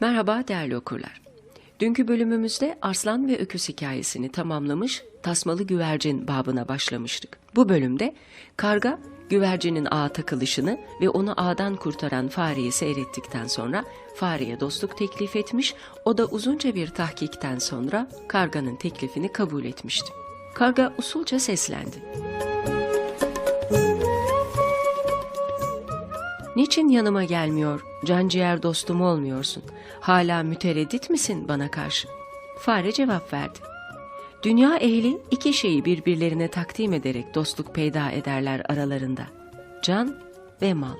Merhaba değerli okurlar. Dünkü bölümümüzde Arslan ve Öküz hikayesini tamamlamış, tasmalı güvercin babına başlamıştık. Bu bölümde karga güvercinin ağa takılışını ve onu ağdan kurtaran fareyi seyrettikten sonra fareye dostluk teklif etmiş, o da uzunca bir tahkikten sonra karganın teklifini kabul etmişti. Karga usulca seslendi. Niçin yanıma gelmiyor, canciğer dostum olmuyorsun? Hala mütereddit misin bana karşı? Fare cevap verdi. Dünya ehli iki şeyi birbirlerine takdim ederek dostluk peyda ederler aralarında. Can ve mal.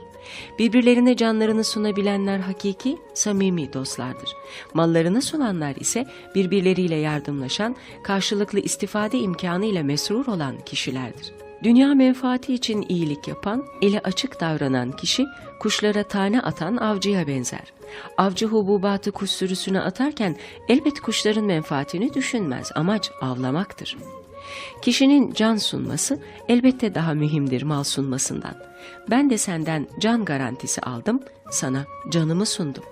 Birbirlerine canlarını sunabilenler hakiki, samimi dostlardır. Mallarını sunanlar ise birbirleriyle yardımlaşan, karşılıklı istifade imkanıyla mesrur olan kişilerdir. Dünya menfaati için iyilik yapan, eli açık davranan kişi, kuşlara tane atan avcıya benzer. Avcı hububatı kuş sürüsüne atarken elbet kuşların menfaatini düşünmez, amaç avlamaktır. Kişinin can sunması elbette daha mühimdir mal sunmasından. Ben de senden can garantisi aldım, sana canımı sundum.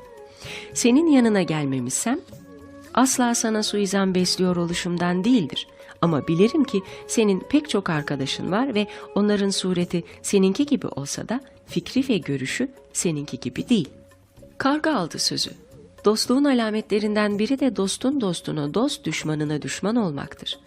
Senin yanına gelmemişsem asla sana suizan besliyor oluşumdan değildir. Ama bilirim ki senin pek çok arkadaşın var ve onların sureti seninki gibi olsa da fikri ve görüşü seninki gibi değil. Karga aldı sözü. Dostluğun alametlerinden biri de dostun dostuna dost, düşmanına düşman olmaktır.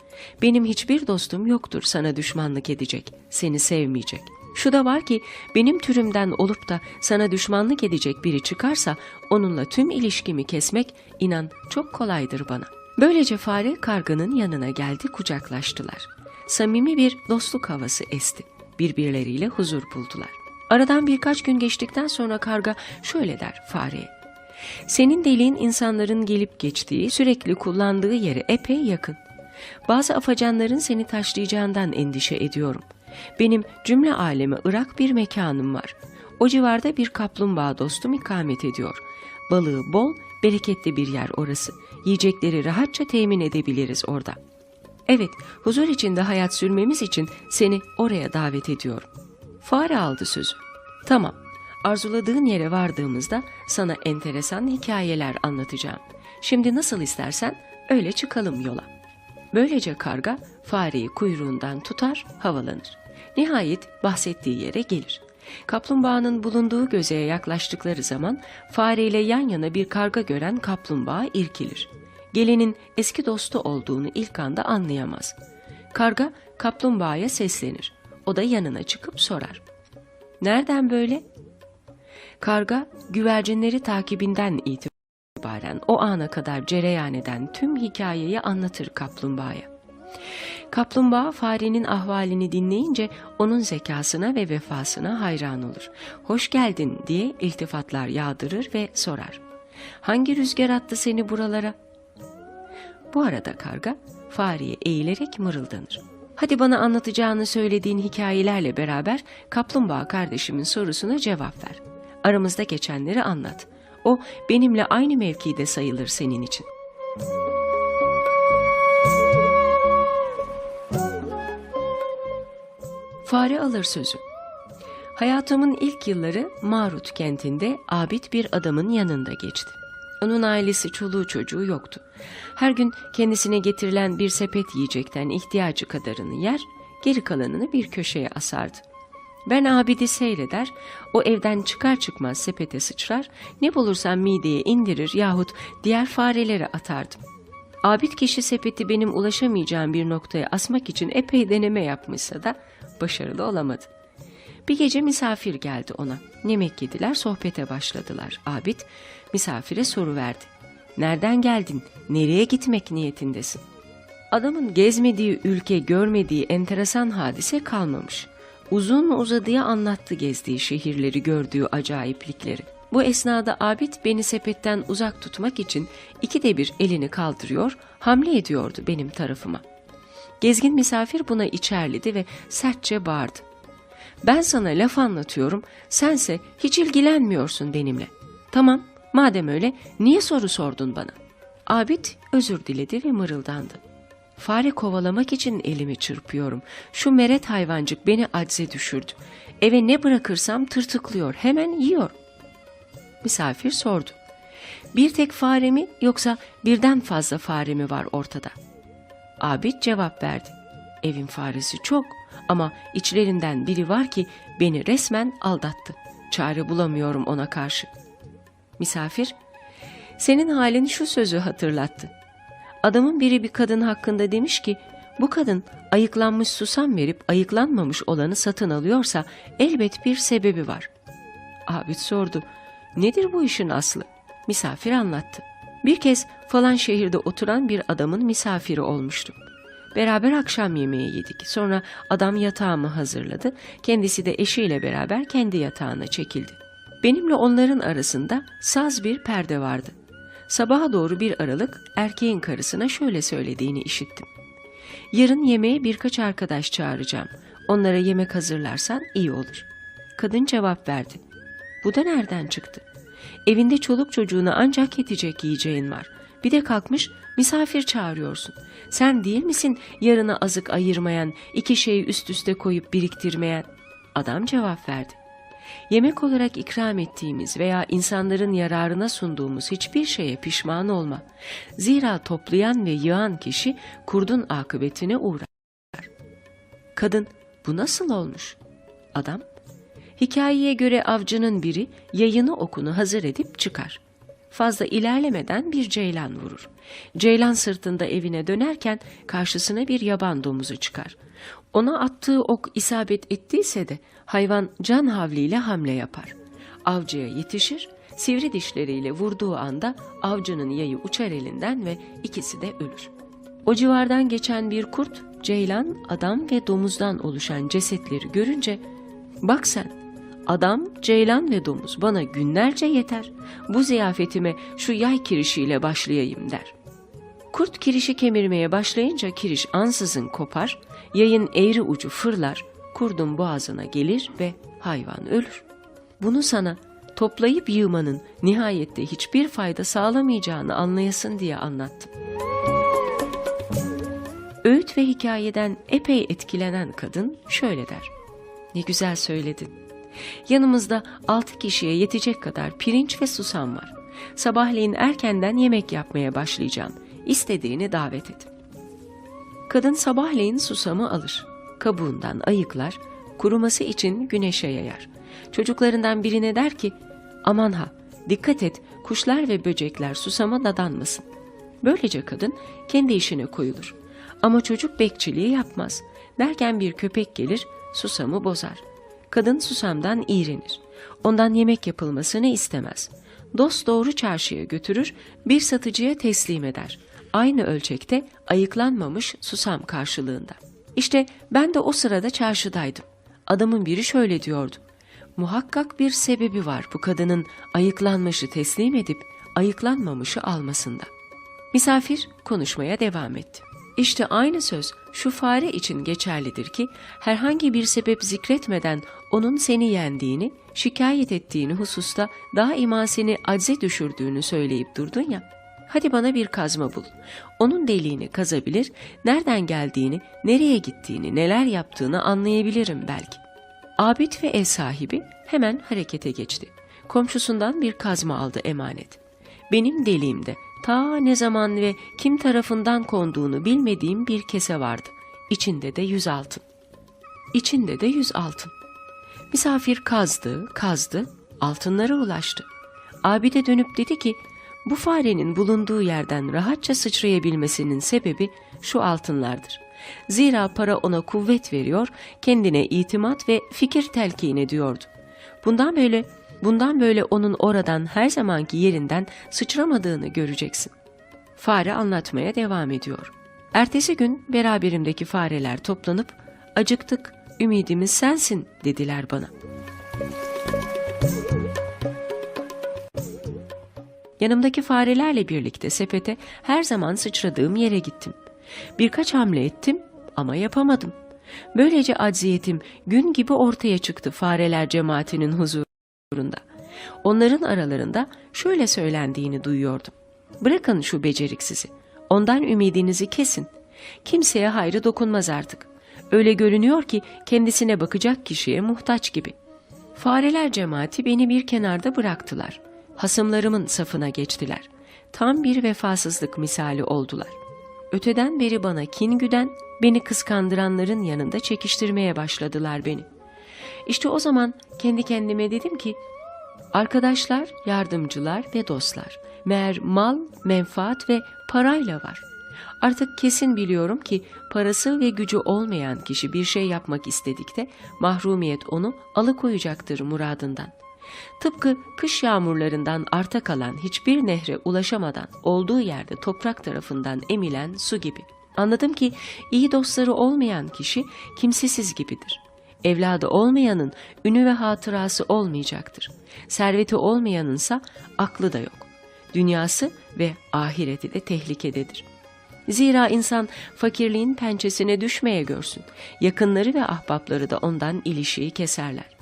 Benim hiçbir dostum yoktur sana düşmanlık edecek, seni sevmeyecek. Şu da var ki benim türümden olup da sana düşmanlık edecek biri çıkarsa onunla tüm ilişkimi kesmek inan çok kolaydır bana. Böylece fare karganın yanına geldi kucaklaştılar. Samimi bir dostluk havası esti. Birbirleriyle huzur buldular. Aradan birkaç gün geçtikten sonra karga şöyle der fareye. Senin deliğin insanların gelip geçtiği, sürekli kullandığı yere epey yakın. Bazı afacanların seni taşlayacağından endişe ediyorum. Benim cümle alemi Irak bir mekanım var. O civarda bir kaplumbağa dostum ikamet ediyor. Balığı bol, bereketli bir yer orası. Yiyecekleri rahatça temin edebiliriz orada. Evet, huzur içinde hayat sürmemiz için seni oraya davet ediyorum. Fare aldı sözü. Tamam, arzuladığın yere vardığımızda sana enteresan hikayeler anlatacağım. Şimdi nasıl istersen öyle çıkalım yola. Böylece karga fareyi kuyruğundan tutar, havalanır. Nihayet bahsettiği yere gelir. Kaplumbağanın bulunduğu gözeye yaklaştıkları zaman fareyle yan yana bir karga gören kaplumbağa irkilir. Gelenin eski dostu olduğunu ilk anda anlayamaz. Karga kaplumbağaya seslenir. O da yanına çıkıp sorar. Nereden böyle? Karga güvercinleri takibinden itibaren o ana kadar cereyan eden tüm hikayeyi anlatır kaplumbağaya. Kaplumbağa farenin ahvalini dinleyince onun zekasına ve vefasına hayran olur. Hoş geldin diye iltifatlar yağdırır ve sorar. Hangi rüzgar attı seni buralara? Bu arada karga fareye eğilerek mırıldanır. Hadi bana anlatacağını söylediğin hikayelerle beraber kaplumbağa kardeşimin sorusuna cevap ver. Aramızda geçenleri anlat. O benimle aynı mevkide sayılır senin için. Fare alır sözü. Hayatımın ilk yılları Marut kentinde abid bir adamın yanında geçti. Onun ailesi çoluğu çocuğu yoktu. Her gün kendisine getirilen bir sepet yiyecekten ihtiyacı kadarını yer, geri kalanını bir köşeye asardı. Ben abidi seyreder, o evden çıkar çıkmaz sepete sıçrar, ne bulursam mideye indirir yahut diğer farelere atardım. Abid kişi sepeti benim ulaşamayacağım bir noktaya asmak için epey deneme yapmışsa da başarılı olamadı. Bir gece misafir geldi ona. Yemek yediler, sohbete başladılar. Abid misafire soru verdi. Nereden geldin? Nereye gitmek niyetindesin? Adamın gezmediği ülke, görmediği enteresan hadise kalmamış. Uzun uzadıya anlattı gezdiği şehirleri, gördüğü acayiplikleri. Bu esnada Abid beni sepetten uzak tutmak için ikide bir elini kaldırıyor, hamle ediyordu benim tarafıma. Gezgin misafir buna içerledi ve sertçe bağırdı. Ben sana laf anlatıyorum, sense hiç ilgilenmiyorsun benimle. Tamam, madem öyle niye soru sordun bana? Abid özür diledi ve mırıldandı. Fare kovalamak için elimi çırpıyorum. Şu meret hayvancık beni acze düşürdü. Eve ne bırakırsam tırtıklıyor, hemen yiyor. Misafir sordu. Bir tek fare mi yoksa birden fazla fare mi var ortada? Abid cevap verdi. Evin faresi çok ama içlerinden biri var ki beni resmen aldattı. Çare bulamıyorum ona karşı. Misafir, senin halin şu sözü hatırlattı. Adamın biri bir kadın hakkında demiş ki, bu kadın ayıklanmış susam verip ayıklanmamış olanı satın alıyorsa elbet bir sebebi var. Abid sordu, nedir bu işin aslı? Misafir anlattı. Bir kez falan şehirde oturan bir adamın misafiri olmuştum. Beraber akşam yemeği yedik. Sonra adam yatağımı hazırladı. Kendisi de eşiyle beraber kendi yatağına çekildi. Benimle onların arasında saz bir perde vardı. Sabaha doğru bir aralık erkeğin karısına şöyle söylediğini işittim. Yarın yemeğe birkaç arkadaş çağıracağım. Onlara yemek hazırlarsan iyi olur. Kadın cevap verdi. Bu da nereden çıktı? Evinde çoluk çocuğuna ancak yetecek yiyeceğin var. Bir de kalkmış misafir çağırıyorsun. Sen değil misin yarına azık ayırmayan, iki şeyi üst üste koyup biriktirmeyen? Adam cevap verdi. Yemek olarak ikram ettiğimiz veya insanların yararına sunduğumuz hiçbir şeye pişman olma. Zira toplayan ve yığan kişi kurdun akıbetine uğrar. Kadın, bu nasıl olmuş? Adam, hikayeye göre avcının biri yayını okunu hazır edip çıkar. Fazla ilerlemeden bir ceylan vurur. Ceylan sırtında evine dönerken karşısına bir yaban domuzu çıkar. Ona attığı ok isabet ettiyse de hayvan can havliyle hamle yapar. Avcıya yetişir, sivri dişleriyle vurduğu anda avcının yayı uçar elinden ve ikisi de ölür. O civardan geçen bir kurt, ceylan, adam ve domuzdan oluşan cesetleri görünce ''Bak sen, adam, ceylan ve domuz bana günlerce yeter. Bu ziyafetime şu yay kirişiyle başlayayım.'' der. Kurt kirişi kemirmeye başlayınca kiriş ansızın kopar, yayın eğri ucu fırlar, kurdun boğazına gelir ve hayvan ölür. Bunu sana toplayıp yığmanın nihayette hiçbir fayda sağlamayacağını anlayasın diye anlattım. Öğüt ve hikayeden epey etkilenen kadın şöyle der. Ne güzel söyledin. Yanımızda altı kişiye yetecek kadar pirinç ve susam var. Sabahleyin erkenden yemek yapmaya başlayacağım. İstediğini davet et. Kadın sabahleyin susamı alır. Kabuğundan ayıklar, kuruması için güneşe yayar. Çocuklarından birine der ki, aman ha, dikkat et, kuşlar ve böcekler susama dadanmasın. Böylece kadın kendi işine koyulur. Ama çocuk bekçiliği yapmaz. Derken bir köpek gelir, susamı bozar. Kadın susamdan iğrenir. Ondan yemek yapılmasını istemez. Dost doğru çarşıya götürür, bir satıcıya teslim eder. Aynı ölçekte ayıklanmamış susam karşılığında. İşte ben de o sırada çarşıdaydım. Adamın biri şöyle diyordu. Muhakkak bir sebebi var bu kadının ayıklanmışı teslim edip ayıklanmamışı almasında. Misafir konuşmaya devam etti. İşte aynı söz şu fare için geçerlidir ki herhangi bir sebep zikretmeden onun seni yendiğini, şikayet ettiğini hususta daima seni acze düşürdüğünü söyleyip durdun ya. Hadi bana bir kazma bul. Onun deliğini kazabilir, nereden geldiğini, nereye gittiğini, neler yaptığını anlayabilirim belki. Abid ve ev sahibi hemen harekete geçti. Komşusundan bir kazma aldı emanet. Benim deliğimde ta ne zaman ve kim tarafından konduğunu bilmediğim bir kese vardı. İçinde de yüz altın. İçinde de yüz altın. Misafir kazdı, kazdı, altınlara ulaştı. Abide dönüp dedi ki, bu farenin bulunduğu yerden rahatça sıçrayabilmesinin sebebi şu altınlardır. Zira para ona kuvvet veriyor, kendine itimat ve fikir telkin ediyordu. Bundan böyle bundan böyle onun oradan her zamanki yerinden sıçramadığını göreceksin. Fare anlatmaya devam ediyor. Ertesi gün beraberimdeki fareler toplanıp acıktık, ümidimiz sensin dediler bana. Yanımdaki farelerle birlikte sepete her zaman sıçradığım yere gittim. Birkaç hamle ettim ama yapamadım. Böylece acziyetim gün gibi ortaya çıktı fareler cemaatinin huzurunda. Onların aralarında şöyle söylendiğini duyuyordum. Bırakın şu beceriksizi. Ondan ümidinizi kesin. Kimseye hayrı dokunmaz artık. Öyle görünüyor ki kendisine bakacak kişiye muhtaç gibi. Fareler cemaati beni bir kenarda bıraktılar. hasımlarımın safına geçtiler. Tam bir vefasızlık misali oldular. Öteden beri bana kin güden, beni kıskandıranların yanında çekiştirmeye başladılar beni. İşte o zaman kendi kendime dedim ki, arkadaşlar, yardımcılar ve dostlar, meğer mal, menfaat ve parayla var. Artık kesin biliyorum ki parası ve gücü olmayan kişi bir şey yapmak istedikte mahrumiyet onu alıkoyacaktır muradından. Tıpkı kış yağmurlarından arta kalan hiçbir nehre ulaşamadan olduğu yerde toprak tarafından emilen su gibi. Anladım ki iyi dostları olmayan kişi kimsesiz gibidir. Evladı olmayanın ünü ve hatırası olmayacaktır. Serveti olmayanınsa aklı da yok. Dünyası ve ahireti de tehlikededir. Zira insan fakirliğin pençesine düşmeye görsün. Yakınları ve ahbapları da ondan ilişiği keserler.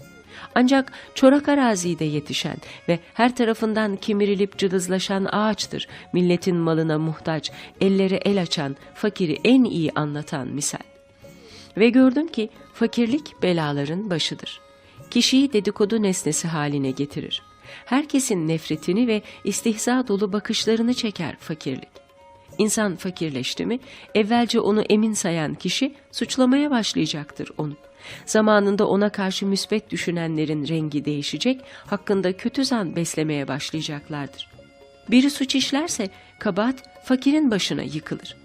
Ancak çorak arazide yetişen ve her tarafından kemirilip cılızlaşan ağaçtır. Milletin malına muhtaç, ellere el açan, fakiri en iyi anlatan misal. Ve gördüm ki fakirlik belaların başıdır. Kişiyi dedikodu nesnesi haline getirir. Herkesin nefretini ve istihza dolu bakışlarını çeker fakirlik. İnsan fakirleşti mi, evvelce onu emin sayan kişi suçlamaya başlayacaktır onu. Zamanında ona karşı müsbet düşünenlerin rengi değişecek, hakkında kötü zan beslemeye başlayacaklardır. Biri suç işlerse kabahat fakirin başına yıkılır.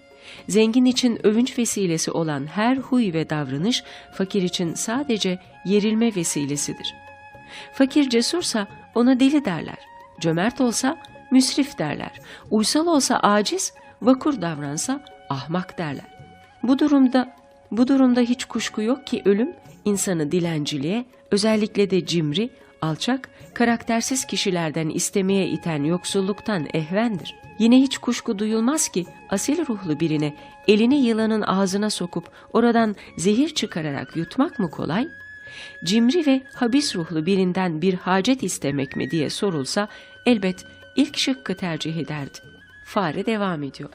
Zengin için övünç vesilesi olan her huy ve davranış fakir için sadece yerilme vesilesidir. Fakir cesursa ona deli derler. Cömert olsa müsrif derler. Uysal olsa aciz, vakur davransa ahmak derler. Bu durumda bu durumda hiç kuşku yok ki ölüm insanı dilenciliğe, özellikle de cimri, alçak, karaktersiz kişilerden istemeye iten yoksulluktan ehvendir. Yine hiç kuşku duyulmaz ki asil ruhlu birine elini yılanın ağzına sokup oradan zehir çıkararak yutmak mı kolay? Cimri ve habis ruhlu birinden bir hacet istemek mi diye sorulsa elbet ilk şıkkı tercih ederdi. Fare devam ediyor.